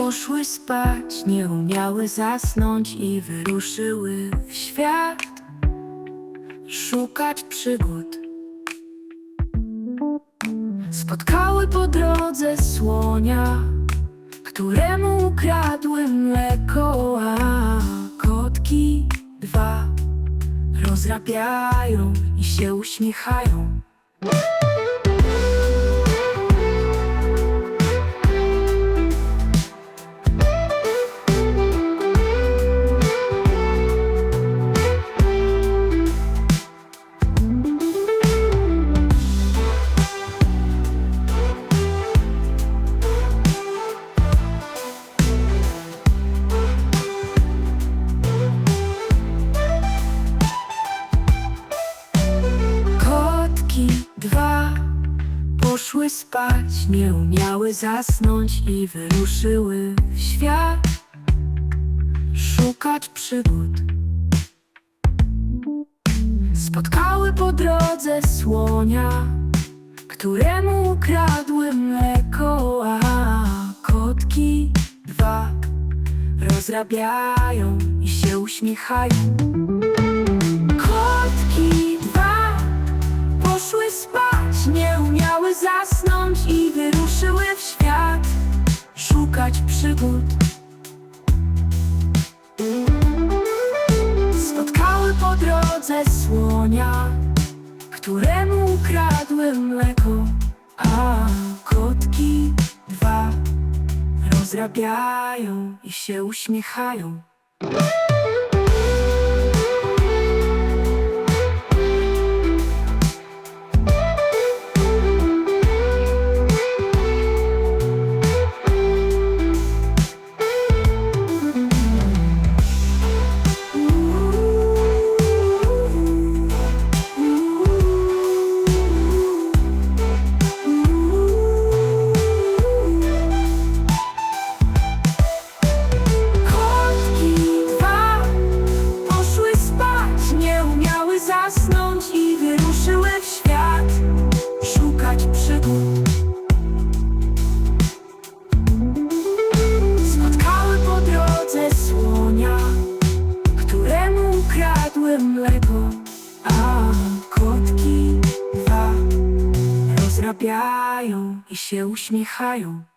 Poszły spać, nie umiały zasnąć i wyruszyły w świat szukać przygód. Spotkały po drodze słonia, któremu ukradły mleko, a kotki dwa rozrabiają i się uśmiechają. Poszły spać, nie umiały zasnąć i wyruszyły w świat szukać przygód. Spotkały po drodze słonia, któremu ukradły mleko, a kotki dwa rozrabiają i się uśmiechają. Drodze słonia, któremu ukradły mleko, a kotki dwa rozrabiają i się uśmiechają. I się uśmiechają.